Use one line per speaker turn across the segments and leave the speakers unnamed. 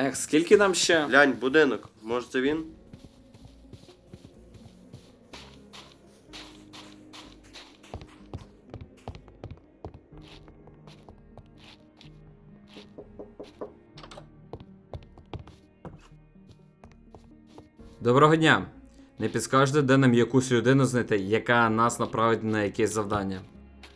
Ех, скільки нам ще?
Глянь, будинок. Може це він?
Доброго дня. Не підскажете, де нам якусь людину знайти, яка нас направить на якесь завдання.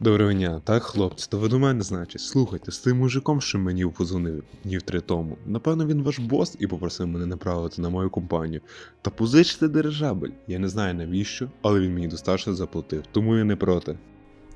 Доброго дня, так, хлопці, то ви до мене, значить. Слухайте, з тим мужиком, що мені позвонив днів три тому. Напевно, він ваш бос і попросив мене направити на мою компанію. Та позичте дирижабель. Я не знаю навіщо, але він мені достатньо заплатив, тому я не проти.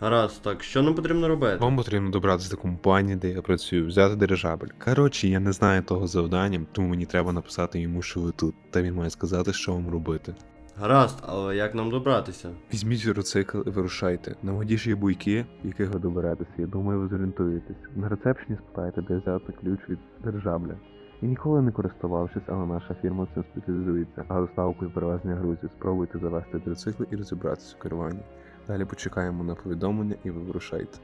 Гаразд, так що нам потрібно робити?
Вам потрібно добратися до компанії, де я працюю, взяти дирижабель. Коротше, я не знаю того завдання, тому мені треба написати йому, що ви тут, та він має сказати, що вам робити.
Гаразд, але як нам добратися?
Візьміть гіроцикл і вирушайте. На є буйки, в яких ви доберетеся. Я думаю, ви зорієнтуєтесь. На рецепшені спитайте, де взяти ключ від дирижабля. Я ніколи не користувавшись, але наша фірма цим спеціалізується. А доставку і перевезення грузів спробуйте завести гіроцикл і розібратися у керуванні. Далі почекаємо на повідомлення і ви вирушайте.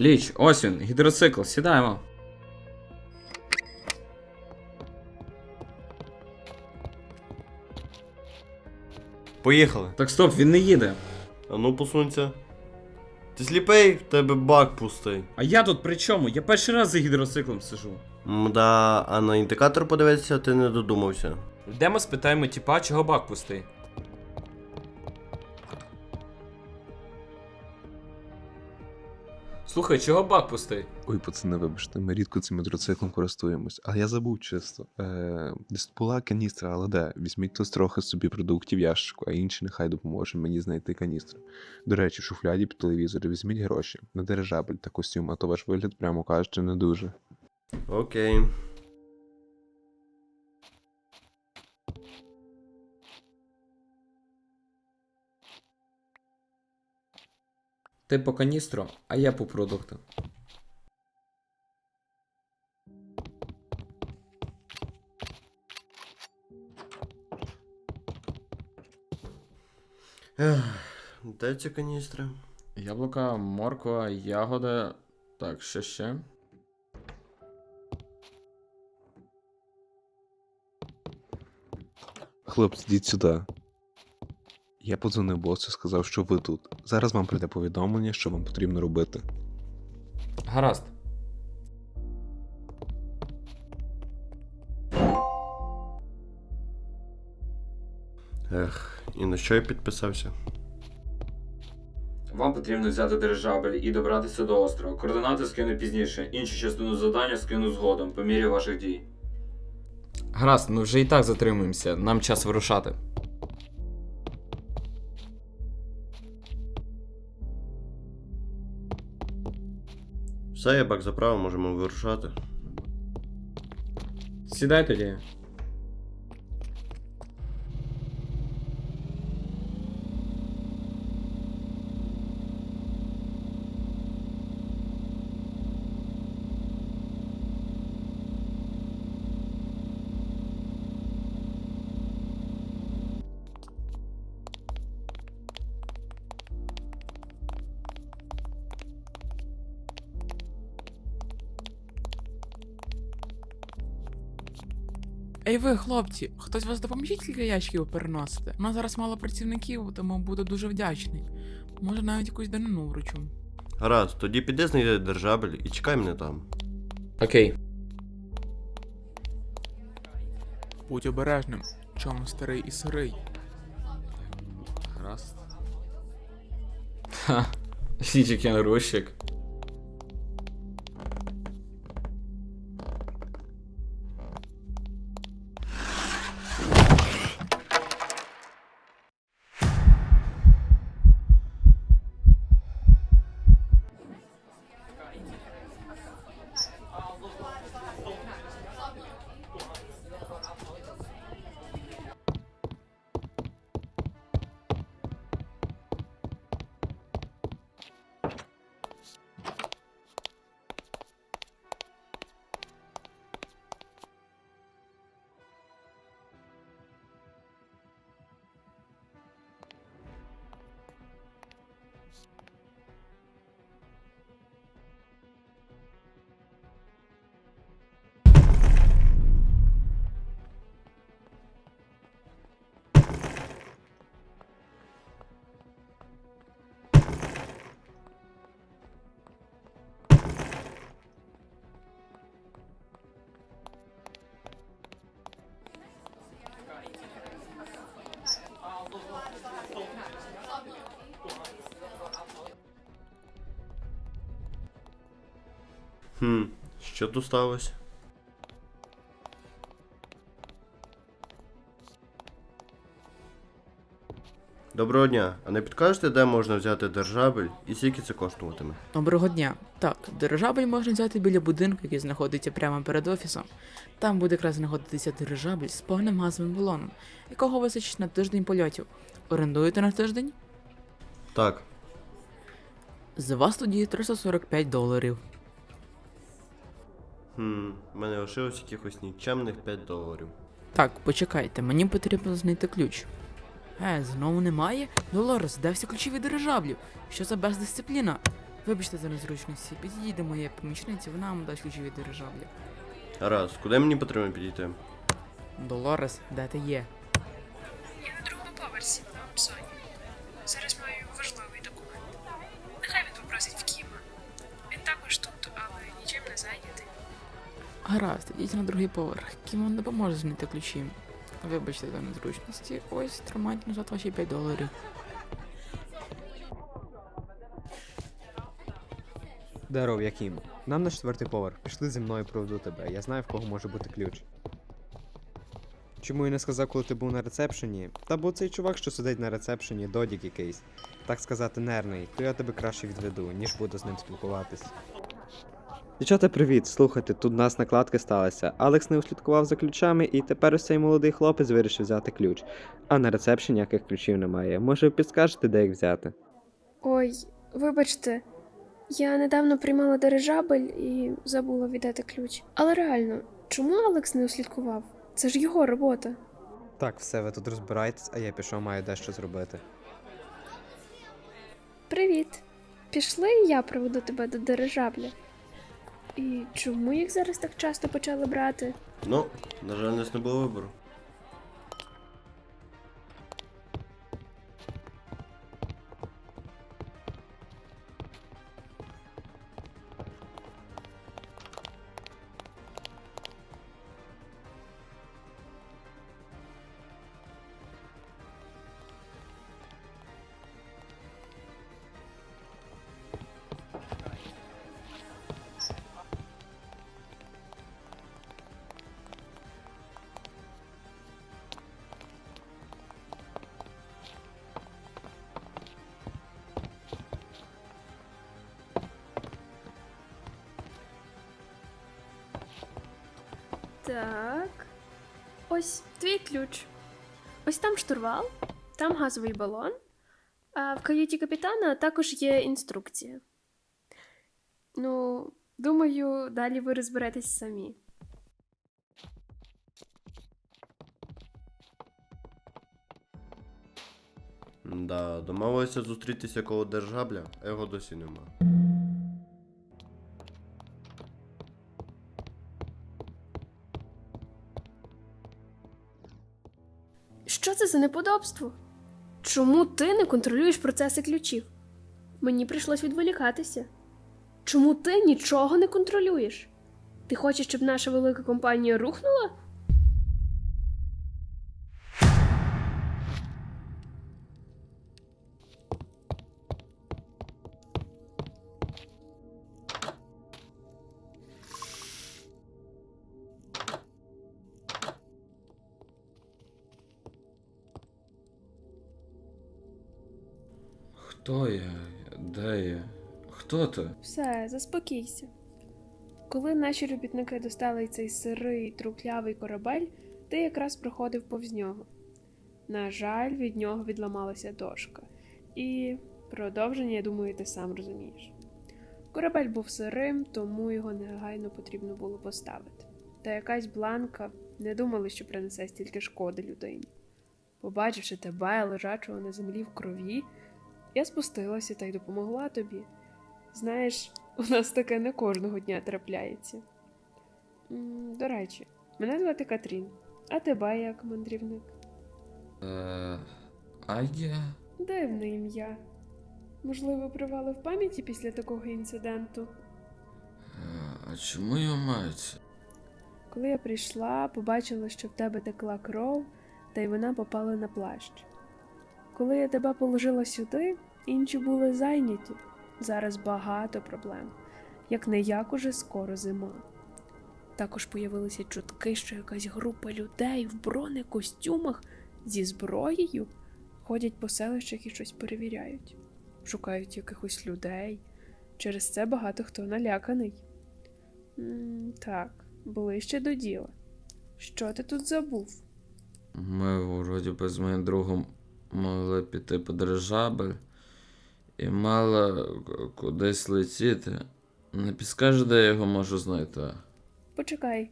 Ліч, ось він, гідроцикл, сідаємо.
Поїхали.
Так стоп, він не їде.
А ну посунься. Ти сліпий, в тебе бак пустий.
А я тут при чому? Я перший раз за гідроциклом сижу.
Мда, а на індикатор подивитися ти не додумався.
Йдемо спитаємо тіпа, чого бак пустий. Слухай, чого бак пустий?
Ой, пацани, вибачте, ми рідко цим мотоциклом користуємось, але я забув чисто. Е, десь була каністра, але де? Візьміть хтось трохи собі продуктів ящику, а інші нехай допоможе мені знайти каністру. До речі, в шуфляді під телевізор візьміть гроші на дирижабель та костюм, а то ваш вигляд, прямо кажучи, не дуже.
Окей.
Ти по каністру, а я по продукту.
Де ці каністри?
Яблука, морква, ягода. Так, що ще?
Хлопці, йдіть сюди. Я подзвонив босу, сказав, що ви тут. Зараз вам прийде повідомлення, що вам потрібно робити.
Гаразд.
Ех, і на що я підписався?
Вам потрібно взяти дирижабель і добратися до острова. Координати скину пізніше. Іншу частину завдання скину згодом, по мірі ваших дій. Гаразд, ми вже і так затримуємося. Нам час вирушати.
Все, я бак заправив, можемо вирушати.
Сідай тоді.
Ей ви, хлопці, хтось вас допоможе кілька ящиків переносити? У нас зараз мало працівників, тому буду дуже вдячний. Може навіть якусь данину вручу.
Гаразд, тоді піди знайди держабель і чекай мене там.
Окей.
Будь обережним, чому старий і сирий.
Гаразд. Ха. Січик я
Хм, що тут сталося? Доброго дня. А не підкажете, де можна взяти держабель і скільки це коштуватиме?
Доброго дня. Так, дирижабель можна взяти біля будинку, який знаходиться прямо перед офісом. Там буде якраз знаходитися дирижабель з повним газовим балоном, якого вистачить на тиждень польотів. Орендуєте на тиждень?
Так,
З вас тоді 345 доларів.
Хм, в мене лишилось якихось нікчемних 5 доларів.
Так, почекайте, мені потрібно знайти ключ. Е, знову немає? Долорес, де всі ключі від дирижаблів? Що за бездисципліна? Вибачте за незручності, підійдіть до моєї помічниці, вона вам дасть ключі від дирижаблів.
Гаразд, куди мені потрібно підійти?
Долорес, де ти є?
Я на другому поверсі на Обсоні. Зараз
Гаразд, ідіть на другий поверх. Кім вам допоможе знайти ключі. Вибачте за незручності. Ось тримайте назад ваші 5 доларів.
Даров, Яким. Нам на четвертий поверх. Пішли зі мною проведу тебе. Я знаю, в кого може бути ключ. Чому я не сказав, коли ти був на рецепшені? Та бо цей чувак, що сидить на рецепшені, додік якийсь. Так сказати, нервний, то я тебе краще відведу, ніж буду з ним спілкуватись. Дівчата, привіт! Слухайте, тут у нас накладки сталися. Алекс не услідкував за ключами, і тепер ось цей молодий хлопець вирішив взяти ключ. А на рецепшені ніяких ключів немає. Може, ви підскажете, де їх взяти?
Ой, вибачте, я недавно приймала дирижабель і забула віддати ключ. Але реально, чому Алекс не услідкував? Це ж його робота.
Так, все, ви тут розбирайтесь, а я пішов, маю дещо зробити.
Привіт. Пішли, і я проведу тебе до дирижабля. І чому їх зараз так часто почали брати?
Ну, на жаль, у нас не було вибору.
Так. Ось твій ключ. Ось там штурвал, там газовий балон. А в каюті капітана також є інструкція. Ну, думаю, далі ви розберетесь самі.
Да, домовилися зустрітися коло держабля, його досі нема.
Що це за неподобство? Чому ти не контролюєш процеси ключів? Мені прийшлось відволікатися. Чому ти нічого не контролюєш? Ти хочеш, щоб наша велика компанія рухнула?
Хто я? Де я? Хто ти?
Все, заспокійся. Коли наші робітники достали цей сирий, трухлявий корабель, ти якраз проходив повз нього. На жаль, від нього відламалася дошка. І продовження, я думаю, ти сам розумієш. Корабель був сирим, тому його негайно потрібно було поставити. Та якась бланка не думала, що принесе стільки шкоди людині. Побачивши тебе, лежачого на землі в крові, я спустилася та й допомогла тобі. Знаєш, у нас таке не кожного дня трапляється. До речі, мене звати Катрін, а тебе як мандрівник?
Е, а я.
Дивне ім'я. Можливо, привали в пам'яті після такого інциденту.
Е, А чому я це?
Коли я прийшла, побачила, що в тебе текла кров, та й вона попала на плащ. Коли я тебе положила сюди, інші були зайняті. Зараз багато проблем. Як не як уже скоро зима. Також появилися чутки, що якась група людей в бронекостюмах зі зброєю ходять по селищах і щось перевіряють, шукають якихось людей. Через це багато хто наляканий. м так, ближче до діла. Що ти тут забув?
Ми вроді би з моїм другом могли піти по дирижабель і мали к- кудись летіти. Не підскаже, де я його можу знайти.
Почекай.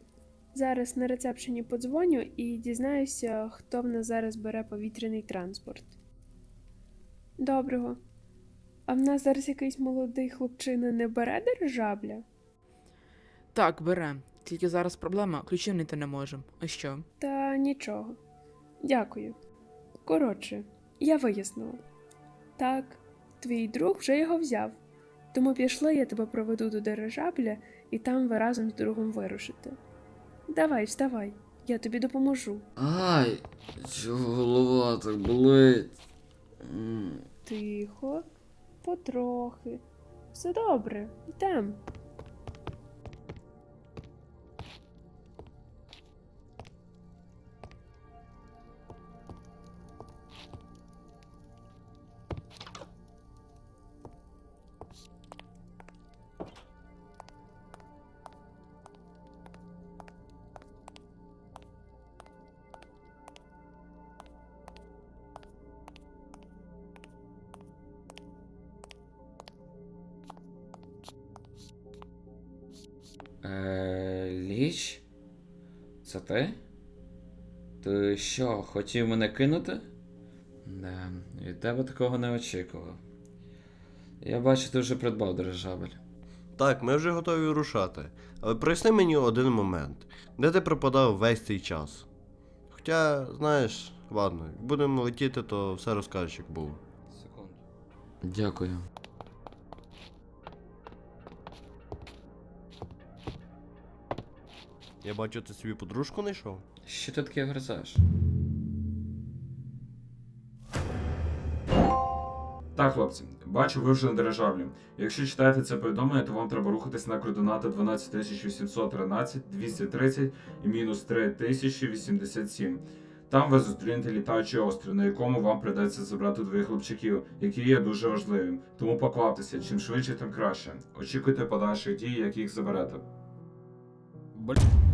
Зараз на рецепшені подзвоню і дізнаюся, хто в нас зараз бере повітряний транспорт. Доброго. А в нас зараз якийсь молодий хлопчина не бере дирижабля?
Так, бере. Тільки зараз проблема, ключів знайти не можемо. А що?
Та нічого. Дякую. Коротше, я вияснила. Так, твій друг вже його взяв. Тому пішли, я тебе проведу до дирижабля, і там ви разом з другом вирушите. Давай, вставай, я тобі допоможу.
Ай, чого голова так болить?
Тихо, потрохи. Все добре, йдем.
Е, Ліч? Це ти? Ти що, хотів мене кинути? Не, від тебе такого не очікував. Я бачу, ти вже придбав дирижабель.
Так, ми вже готові рушати. Але проясни мені один момент. Де ти пропадав весь цей час? Хоча, знаєш, ладно, як будемо летіти, то все розкажеш, як було.
Секунду. Дякую.
Я бачу, ти собі подружку знайшов?
Що ти таке гризеш?
Так, хлопці, бачу, ви вже на дирижаблі. Якщо читаєте це повідомлення, то вам треба рухатись на координати 12813, 230 і мінус 3087. Там ви зустрінете літаючий острів, на якому вам придеться забрати двоїх хлопчиків, які є дуже важливим. Тому покваптеся, чим швидше, тим краще. Очікуйте подальших дій, як їх заберете.
Блін.